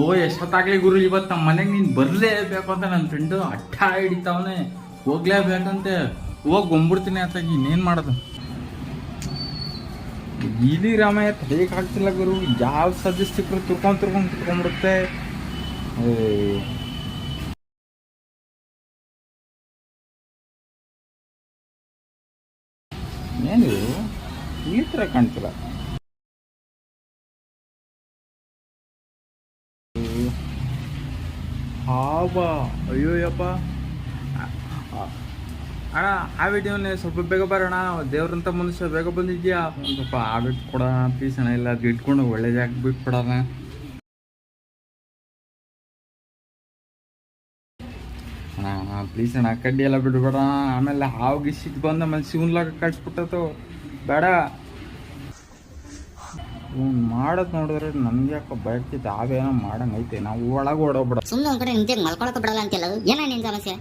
ಓ ಎಷ್ಟೊತ್ತಾಗ್ಲಿ ಗುರು ಇವತ್ತು ನಮ್ಮ ಮನೆಗೆ ನೀನು ಬರಲೇಬೇಕು ಅಂತ ನನ್ನ ಫ್ರೆಂಡು ಅಟ್ಟ ಹಿಡಿತಾವನೆ. ಹೋಗ್ಲೇಬೇಕಂತೆ ಹೋಗಿ ಬಂದ್ಬಿಡ್ತೀನಿ ಅಂತ ಇನ್ನೇನು ಮಾಡೋದು? ಇಲ್ಲಿ ರಾಮಯ್ಯ ತಲೆಗೆ ಆಗ್ತಿಲ್ಲ ಗುರು. ಯಾವ ಸದ್ಯ ಸಿಕ್ಕರು ತುರ್ಕೊಂಡು ತುರ್ಕೊಂಡು ಕುತ್ಕೊಂಡ್ಬಿಡುತ್ತೆ. ಏನಿದು? ಏನು ಈ ಥರ ಕಾಣ್ತಿಲ್ಲ. ಹಾಬಾ ಅಯ್ಯೋ ಯಪ್ಪ. ಅಣ್ಣ, ಆ ವಿಡಿಯೋನೇ ಸ್ವಲ್ಪ ಬೇಗ ಬರೋಣ. ದೇವ್ರಂತ ಮನುಷ್ಯ ಬೇಗ ಬಂದಿದ್ಯಾ? ಸ್ವಲ್ಪ ಆ ಬಿಟ್ಟು ಕೊಡ ಪ್ಲೀಸ್ ಅಣ್ಣ ಇಲ್ಲ, ಅದು ಇಟ್ಕೊಂಡು ಒಳ್ಳೆ ಜಾಗ ಬಿಟ್ಬಿಡೋಣ. ಅಣ್ಣ ಅಣ್ಣ ಪ್ಲೀಸ್ ಅಣ್ಣ, ಕಡ್ಡಿ ಎಲ್ಲ ಬಿಡ್ಬೇಡ. ಆಮೇಲೆ ಹಾವು ಗಿಸಿದ್ ಬಂದ ಆಮೇಲೆ ಉನ್ಲಾಗ ಕಳ್ಸ್ಬಿಟ್ಟತು ಬೇಡ. ಇವ್ನು ಮಾಡೋದು ನೋಡಿದ್ರೆ ನನ್ಗೆ ಯಾಕೋ ಬಯಕ್ತಿತ್ತು ಅವೇನೋ ಮಾಡಂಗೈತೆ. ನಾವು ಒಳಗೆ ಓಡೋಗ್ಬಿಡ ಸುಮ್ಮನೆ ಒಂದ್ ಕಡೆ ನಿಂತೆ ಮಲ್ಕೊಳಕ್ ಬಿಡಲ್ಲ ಅಂತಿಲ್ಲ ಏನ ನಿನ್ ಸಮಸ್ಯೆ?